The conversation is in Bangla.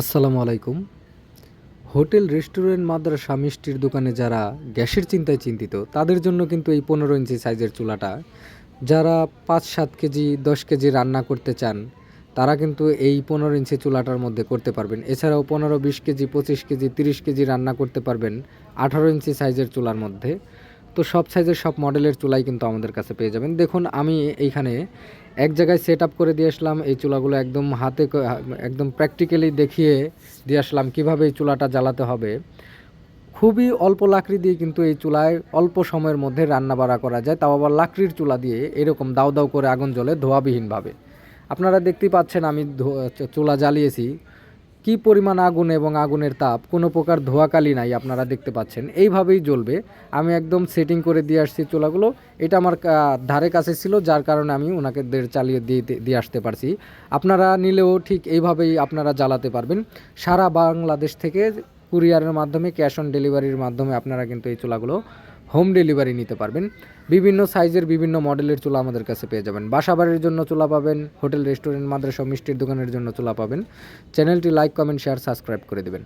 আসসালামু আলাইকুম। হোটেল, রেস্টুরেন্ট, মাদ্রাসা, মিষ্টির দোকানে যারা গ্যাসের চিন্তায় চিন্তিত, তাদের জন্য কিন্তু এই পনেরো ইঞ্চি সাইজের চুলাটা, যারা পাঁচ সাত কেজি, দশ কেজি রান্না করতে চান, তারা কিন্তু এই পনেরো ইঞ্চি চুলাটার মধ্যে করতে পারবেন। এছাড়াও পনেরো, বিশ কেজি, পঁচিশ কেজি, তিরিশ কেজি রান্না করতে পারবেন আঠারো ইঞ্চি সাইজের চুলার মধ্যে। তো সব সাইজের সব মডেলের চুলাই কিন্তু আমাদের কাছে পেয়ে যাবেন। দেখুন, আমি এইখানে এক জায়গায় সেট আপ করে দিয়ে আসলাম, এই চুলাগুলো একদম হাতে একদম প্র্যাকটিক্যালি দেখিয়ে দিয়ে আসলাম কীভাবে এই চুলাটা জ্বালাতে হবে। খুবই অল্প লাকড়ি দিয়ে কিন্তু এই চুলায় অল্প সময়ের মধ্যে রান্না বাড়া করা যায়। তাও আবার লাকড়ির চুলা দিয়ে এরকম দাউ দাউ করে আগুন জ্বলে ধোয়াবিহীনভাবে। আপনারা দেখতেই পাচ্ছেন আমি চুলা জ্বালিয়েছি। কি পরিমাণ আগুন এবং আগুনের তাপ? কোনো প্রকার ধোয়াকালি নাই, আপনারা দেখতে পাচ্ছেন। এইভাবেই জ্বলবে। আমি একদম সেটিং করে দিয়ে আসছি চুলাগুলো। এটা আমার ধারে কাছে ছিল, যার কারণে আমি ওনাকে দের চালিয়ে দিয়ে দিয়ে আসতে পারছি। আপনারা নিলেও ঠিক এইভাবেই আপনারা জ্বালাতে পারবেন। সারা বাংলাদেশ থেকে কুরিয়ারের মাধ্যমে, ক্যাশ অন ডেলিভারির মাধ্যমে আপনারা কিন্তু এই চুলাগুলো হোম ডেলিভারি নিতে পারবেন। বিভিন্ন সাইজের বিভিন্ন মডেলের চুলা আমাদের কাছে পেয়ে যাবেন। বাসাবাড়ির জন্য চুলা পাবেন, হোটেল, রেস্টুরেন্ট, মাদ্রাসা, মিষ্টির দোকানের জন্য চুলা পাবেন। চ্যানেলটি লাইক, কমেন্ট, শেয়ার, সাবস্ক্রাইব করে দেবেন।